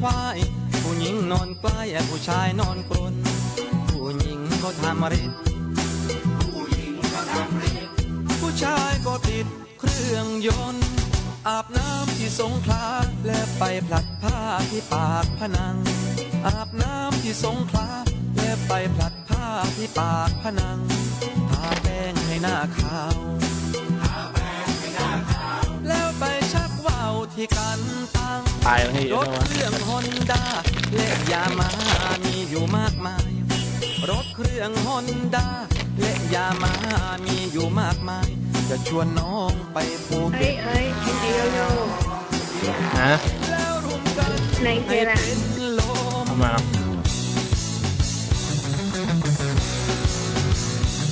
ควาย ผู้หญิงนอนใกล้ผู้ชายนอนกรนผู้หญิงก็ทำฤทธิ์ผู้ชายก็ติดเครื่องยนต์ อาบน้ำที่สงขลาและไปผลัดผ้าที่ปากพนัง อาบน้ำที่สงขลาและไปผลัดผ้าที่ปากพนังทาแป้งให้หน้าขาว ที่กันตังตายแล้วให้เยรอะถนะวะเครื่องฮอนด้าและยามามีอยู่มากมาย รถเครื่องฮอนด้าและยามามีอยู่มากมาย จะชวนน้องไปภูเอ้เก็ตยเอ้ยกินเอโยโย่ฮะแล้วรวมกันไหนเจให้ล่ะเป็นลมทำมา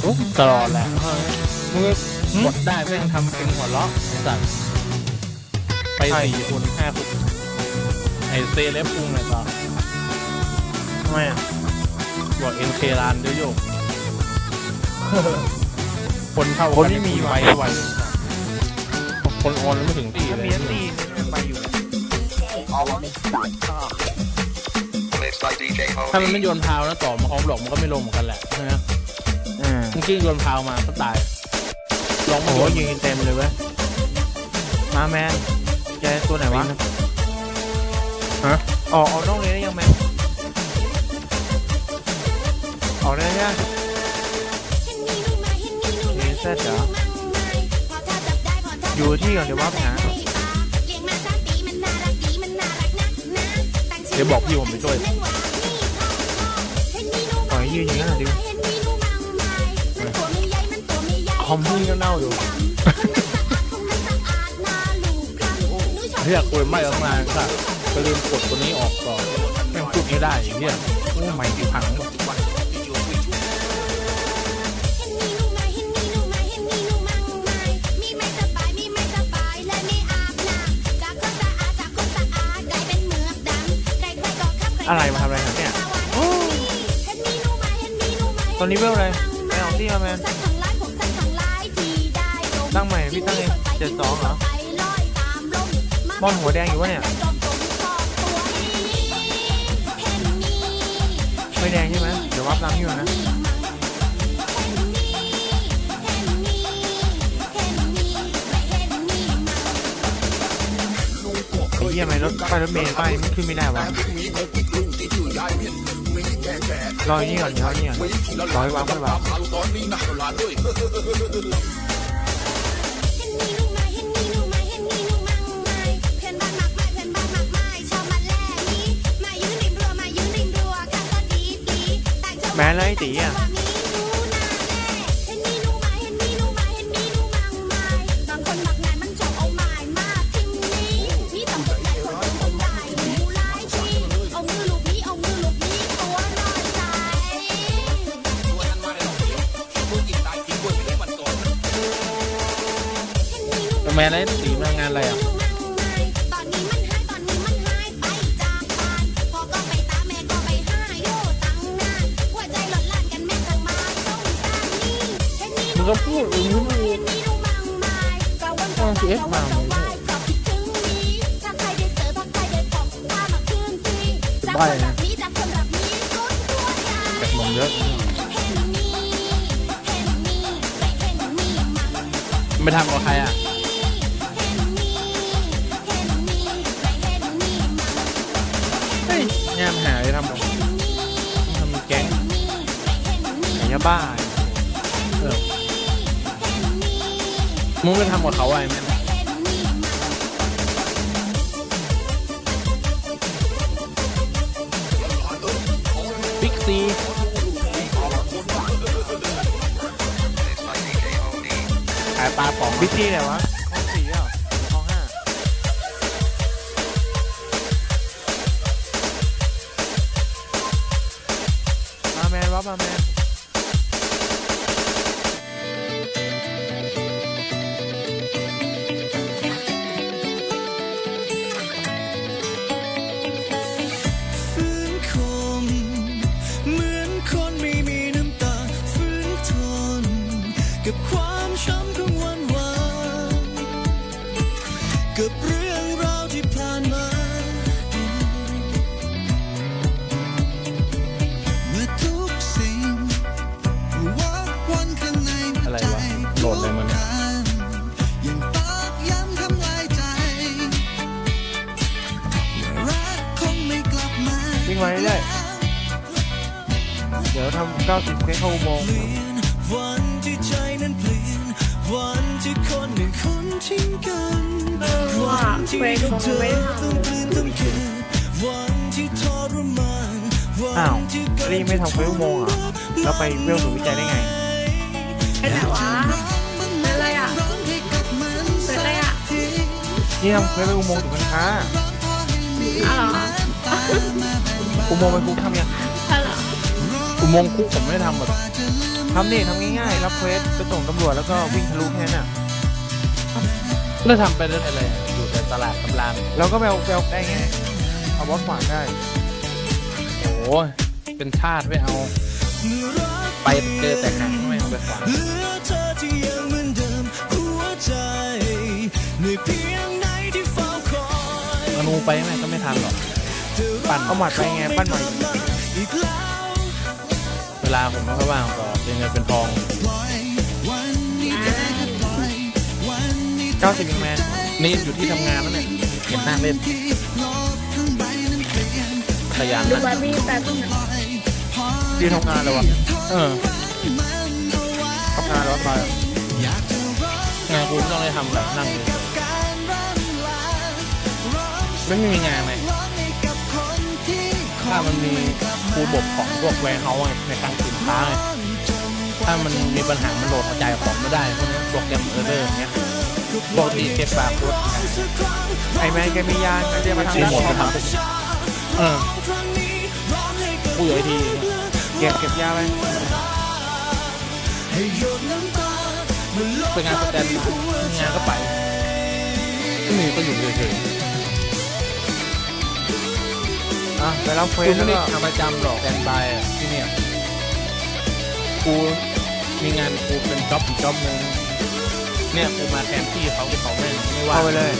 โอ้ตลอดแหละมึงกดได้เพื่อนทำเป็นหัวเราะไอ้สัตว์ ไปสี่คนห้าคนไอเซเลฟพุงหน่อยต่อทำไมอะบอกเอ็นเครานเดี๋ยวโยกคนเท่าคนไม่มีไวว่ะไวคนโอนแล้วไม่ถึงที่ถ้าเลมียอันตีเนี่ยไปอยู่ Mixed by DJ ถ้ามัน Hobie. ไม่โยนพาวนะต่อมาเขาหลอกมันก็ไม่ลงเหมือนกันแหละใช่ไหมอ่าเมื่อกี้โยนพาวมาก็ตายลองโอ้มาโหโยนยิงกันเต็มเลยเว้ยมาแมน แกตัวไหนวะฮะออกออกนอกเลยได้ยังแมนออกได้ยังเอเซเหรออยู่ที่ก่อนเดี๋ยวว่าไปหาเดี๋ยวบอกพี่ผมไปช่วยปล่อยยืนอย่างนั้นเหรอดิวคอมพี่ก็เน่าอยู่ เรียกคุยไม่ออกมาค่ะก็ลืมกดตัวนี้ออกก่อนไม่งพูดไม่ได้อย่างเงี้ยโอ้ไม่ที่พังหมดอะไรมาทำอะไรครับเนี่ยตอนนี้เวลอะไรไปออกที่มาแมนตั้งใหม่พี่ตั้งเองเจ็ดสองเหรอ บอลหัวแดงอยู่วะเนี่ยไม่แดงใช่ไหมเดี๋ยววับตามพี่นะไอ้เหี้ยทำไมรถป้ายรถเมล์ป้ายมันขึ้นไม่ได้วะรออยนี้ก่อนรอยนี้ก่อนรอให้วางค่อวาง แม้แล้วไอ้ตีอะแม่ได้สีมางานอะไรอะ ต้องเอฟมาไหมใบ้นะแต่มึงเยอะไม่ทำกับใครอะเฮ้ยงานหายทำกับทำแกงไอ้ยาบ้าเออ มึงไปทำกับเขาอะไรไหมบิ๊กซีขายปลาป๋องบิ๊กซี่ไหนวะห้องสี่เหรอห้องห้ามาแมนวับมาแมน เก้าสิบเควสเข้าอุโมงค์วันที่ใจนั้นเปลี่ยนวันที่คนหนึ่งคนทิ้งกันว่าเควสของไม่ทต้องกลืนต้องเกิดวันที่ทรมานอ้าวรีไม่ทำเวสอุโมงค์เหรอแล้วไปเวลหนูวิจัยได้ไงไอ้แต่ว่าเป็นอะไรอะเป็นอะไรอะนี่ทำเควสไปอุโมงค์ถึงมันค้าอ๋อเหรออุโมงค์ไปคุกทำยัง อุโมงค์คุกผมไม่ได้ทำแบบทำนี่ทำง่ายๆรับเควสไปส่งตำรวจแล้วก็วิ่งทะลุแค่นั้นน่ะแล้วทำไปเรื่อยๆเลยอยู่แต่ตลาดกำลังเราก็แบลแบลได้ไงเอาบอสขวางได้โอ้ยเป็นชาติไม่เอา ไปเจอแต่หางไม่เอาไปฝังเหลือเธอที่ยังเหมือนเดิมหัวใจเหนื่อยเพียงไหนที่เฝ้าคอยมนูไปไหมก็ไม่ทันหรอก ปั่นเอาหมัดไปไง ปั้นหมัดอีกแล้ว เวลาผมไม่ค่อยว่างก็เป็นเงินเป็นทองเก้าสิบยังแมนนี่อยู่ที่ทำงานแล้วเนี่ยเห็นหน้าเล่นขยันดูนะบาร์บี้แป๊บนึงนะที่ทำงานเลยวะเออทำงานแล้วไปงานกูไม่ต้องได้ทำแบบนั่งเลยไม่มีงานเลย ถ้ามันมีคูบบกของพวกแวร์เฮาส์ในการสินค้าไงถ้ามันมีปัญหามันโหลดกระจายของไม่ได้พวกนี้โปรแกรมเออร์เลอร์อย่างเงี้ยปกติเก็บบาร์โค้ดไอแมนแกมียานแกเรียกมาทำรีด้านโมทขไปองทำพวกนี้เออกูอยู่ไอทีเก็บเก็บยาไว้เป็นงานสแตนด์งานก็ไปไม่มีก็อยู่เฉย อะไปรับเควๆกูสแล้ไม่วได้ก็ทำประจำหรอกสแตนด์บายอะที่เนี่ยกูมีงานกูเป็นจ็อบอีกจ็อบนึงเนี่ยกูมาแทนที่เขาที่เขาไม่ไม่ว่างเข้าไปเลย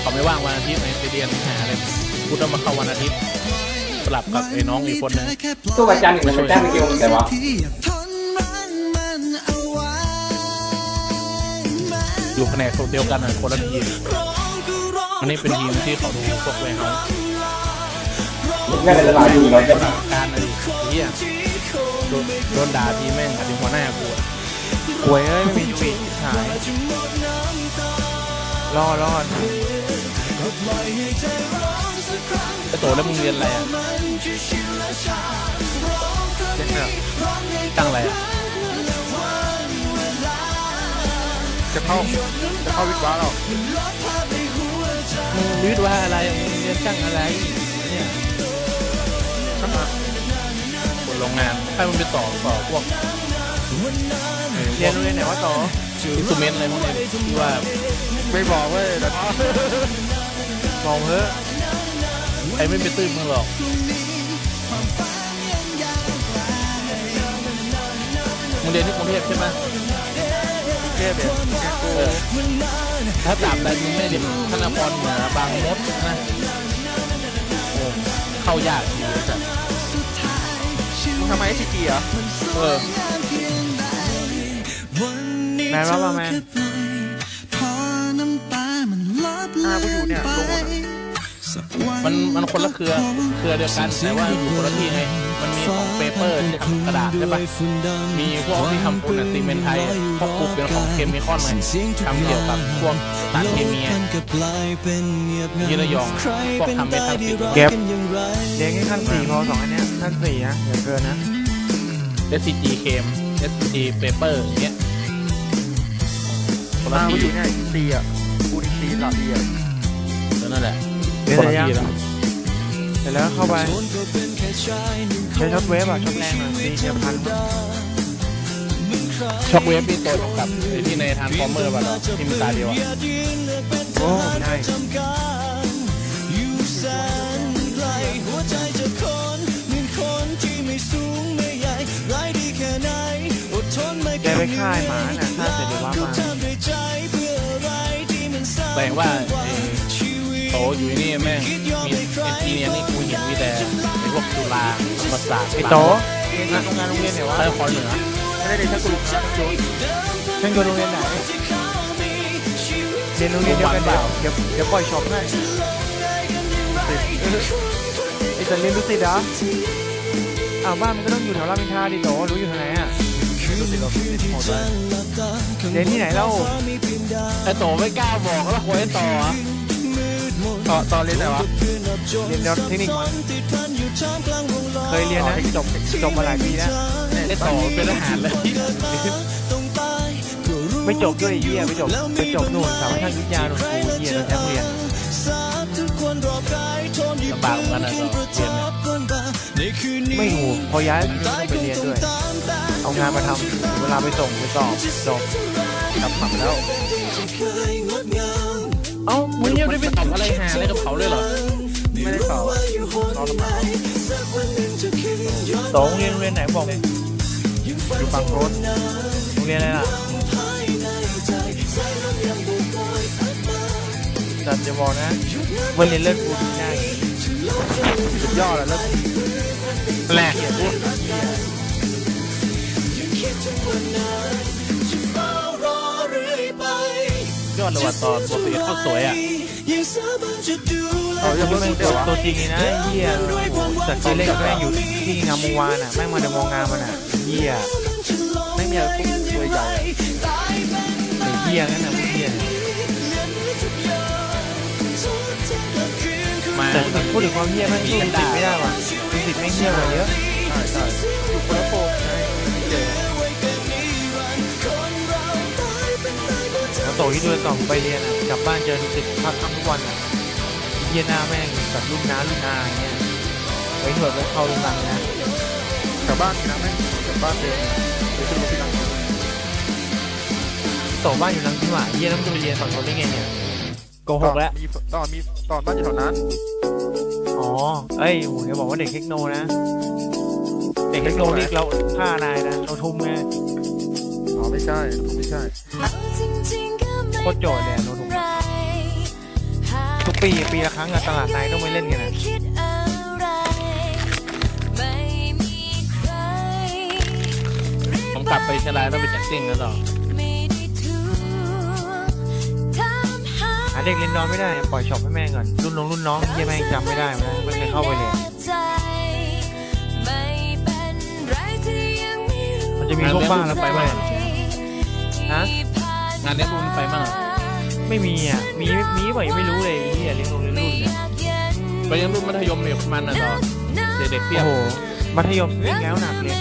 เขาไม่ว่างวันอาทิตย์ไงไปเรียนหาอะไรกูต้องมาเข้าวันอาทิตย์สลับกับไอ้น้องอีกคนนึงตู้ประจันอีกมันเป็นแต้มเป็นเกมแต่ว่าอยู่แผนกเดียวกันอะคนละทีมอันนี้เป็นทีมที่เขาดูพวกแวร์เฮาส์ น่าจะหลายอยู่แล้วระดับการอะไรเฮียโดนโดนด่าทีแม่งกับทีหัวหน้ากูอะหวยเอ้ยไม่มีทีหายรอรอดไอ้โตแล้วมึงเรียนอะไรอะเจ๊งเนี่ยตั้งอะไรอะจะเข้าจะเข้าวิทย์วะหรอมึงวิทย์ว่าอะไรมึงเรียนตั้งอะไรเนี่ย ช่างมาคนโรงงานให้มันไปต่อต่อพวกเรียนโรงเรียนไหนวะต่ออินสตูเมนต์อะไรพวกนี้ที่ว่าไม่บอกเว้ยแต่อกเฮ้อะใครไม่ไปตื้มมึงหรอกมึงเรียนที่กรุงเทพใช่ไหมเทพเนี่ยถ้าตราบใดมึงไม่เรียนธนพรเหนือบางมดนะ เข้ายากอยู่เลยจ้ะมึงทำไมไอซีจีเหรอเออแมนว่าแมนอ่ากูอยู่เนี่ยลงหมดอะมันมันคนละเครือเครือเดียวกันแต่ว่าอยู่คนละที่ไงมันมีของ เปเปอร์ที่ทำกระดาษใช่ปะมีพวกที่ทำปูนอะซีเมนต์ไทยพวกปูเป็นของเคมีคอนไงทำเกี่ยวกับพวกสารเคมีไงที่ระยองพวกทำเมทัลติกเก็บเรียนแค่ขั้นสี่พอสองอันเนี้ยขั้นสี่นะอย่าเกินนะ SCG เคม SCG เปเปอร์อย่างเงี้ยคนละอ่ากูที่อยู่เนี่ยซีอะกูดีซีหลับดีอะก็นั่นแหละเรียนคนอะไรละยังที่แล้วเส ร็จแล้วเข้าไปใช้ช็อตเวฟอะช็อตแรงหน่อยซีเจ็ดพันช็อกเวฟนี่ตัวเดียวกับไอ้ที่ในทานฟอร์เมอร์ป่ะเหรอที่มีตาเดียวอะโอ้ได้แกไปค่ายหมาน่ะค่ายเสร็จเดี๋ยวว่ามาแต่ว่าไอ้โตอยู่นี่แม่งมีเอนจิเนียร์นี่กูเห็นมีแต่ไอ้พวกจุฬาธรรมศาสตร์ไอ้โตเรียนงานโรงงานโรงเรียนไหนวะใต้คอยเหนือไม่ได้เรียนชั้นกูรู้นะชั้นกูโรงเรียนไหนเรียนโรงเรียนเดียวกันเดี๋ยวเดี๋ยวเดี๋ยวปล่อยช็อปให้ไอ้จะเรียนรู้สิดเหรออ้าวบ้านมันก็ต้องอยู่แถวรามอินทราดิโตรู้อยู่แถวไหนอะเรียนที่ไหนเล่าไอ้โตไม่กล้าบอกแล้วคุยไอ้ต่ออะ ต่อต่อเรียนไหนวะ เรียนเทคนิคเคยเรียนนะจบจบมาหลายปีแล้วไอ้ต่อเป็นทหารเลยไม่จบด้วยไอ้เหี้ยไม่จบไปจบนู่นสามช่างวิทยาหนุ่นกูเหี้ยโดนแจ้งเรียนลำบากเหมือนกันนะต่อเรียนเนี่ยไม่หูพอย้ายต้องไปเรียนด้วยเอางานมาทำถึงเวลาไปส่งไปสอบจบกลับขับแล้ว เอ้ามึงยังได้ไปตอบอะไรหาอะไรกับเขาเลยเหรอ ไม่ได้สอบรอสมัครโตโรงเรียนโรงเรียนไหนบอกเลยอยู่ฝั่งโน้นโรงเรียนอะไรล่ะจัดจะบอกนะวันเรียนเลิศกูดีได้สุดยอดแล้วเลิศแหละเกียรติพูดยอดเลยว่ะต่อปกติเขาสวยอะเอายังไม่ตัวตัวจริงนะเหี้ยจัดที่เล่นแม่งอยู่ที่งามวงวานอะแม่งมาเดมองงานมันอะเหี้ยไม่มีอะไรตัวใหญ่เหี้ยนั่นนะพวกเหี้ยเนี่ยมาแต่พูดถึงความเหี้ยแม่งสู้สิทธิ์ไม่ได้ว่ะสิทธิ์แม่เหี้ยกว่าเยอะใช่ใช่อยู่คนละโฟมไงเจอ โตที่ดูก่อนไปเรียนอะกลับบ้านเจอทุกสิทธิ์พักทั้งทุกวันอะไอ้เหี้ยหน้าแม่งแบบลูกน้าลูกนาอย่างเงี้ยไว้หนวดไว้เข้าโรงพยาบาลนะกลับบ้านนะแม่กลับบ้านเจอไปขึ้นรถที่นั่งโตบ้านอยู่นังที่หว่าไอ้เหี้ยแล้วมึงจะไปเรียนสอนเขาได้ไงเนี่ยโกหกแล้วมีตอนมีตอนบ้านอยู่แถวนั้นอ๋อเอ้ยโหอย่าบอกว่าเด็กเทคโนนะเด็กเทคโนนี่เราฆ่านายนะเราทุ่มไงอ๋อไม่ใช่ไม่ใช่โคตรโจทย์เลยอะโนทุ่มทุกปีปีละครั้งอะตลาดนายต้องไปเล่นกันอะผมกลับไปเชียงรายต้องไปแจ็คซิ่งแล้วต่อหาเด็กเรียนนอนไม่ได้ ปล่อยช็อปให้แม่งก่อน รุ่นน้องรุ่นน้องเยี่ยแม่งจำไม่ได้มันไม่เคยเข้าไปเลยมันจะมีพวกบ้าแล้วไปไหมฮะ งานเลี้ยงรุ่นไปมั่งไม่มีอะ มีมีเปล่ายังไม่รู้เลยไอ้เฮียเรียนโรงเรียนรุ่นเนี่ยไปยังรุ่นมัธยมเนี่ยประมาณน่ะต่อเด็กๆเพียโอ้บโหมัธยมวิ่งแล้วหนักเลย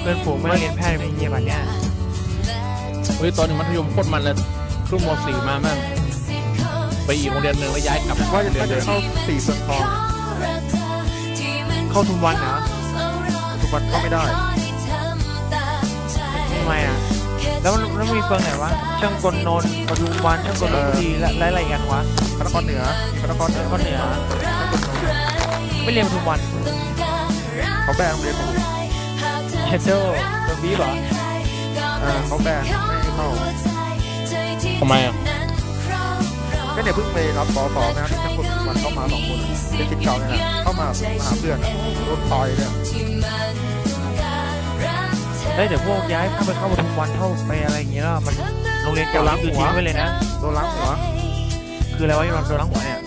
เพื่อนฝูงไม่งเรียนแพทย์เป็นเฮียแบบเนี้ยเฮ้ยตอนอยู่มัธยมโคตรมันเลยขึ้นม .4 มาแม่งไปอีกโรงเรียนหนึ่งแล้วย้ายกลับว่าจะเดินเข้าสี่เมืองทองเข้าทุนวันนะทุกวันก็ไม่ได้ทำไมอะ แล้วมันแล้วมีเฟิงไหนวะช่างกลนนท์ปทุมวันช่างกลนนท์ดีและและอะไรกันวะพระนครเหนือพระนครเหนือข้อเหนือ ไม่เรียนปทุมวันเขาแบงเรียนผมเชนโดตัวบีบเหรอเขาแบงไม่เข้าทำไมอะก็เนี่ยเพิ่งไปรับปอสองนะที่ทั้งคนวันเข้ามาสองคนเป็นสิทธิ์เก่าเนี่ยนะเข้ามามาหาเพื่อนรถต่อยเนี่ย เฮ้ยเดี๋ยวพวกย้ายเข้าไปเข้าปทุมวันเข้าไปอะไรอย่างเงี้ยแล้วมันโรงเรียนเก่านี่คือทิ้งไว้เลยนะโดนล้างหัว คืออะไรวะโดนล้างหัวเนี่ย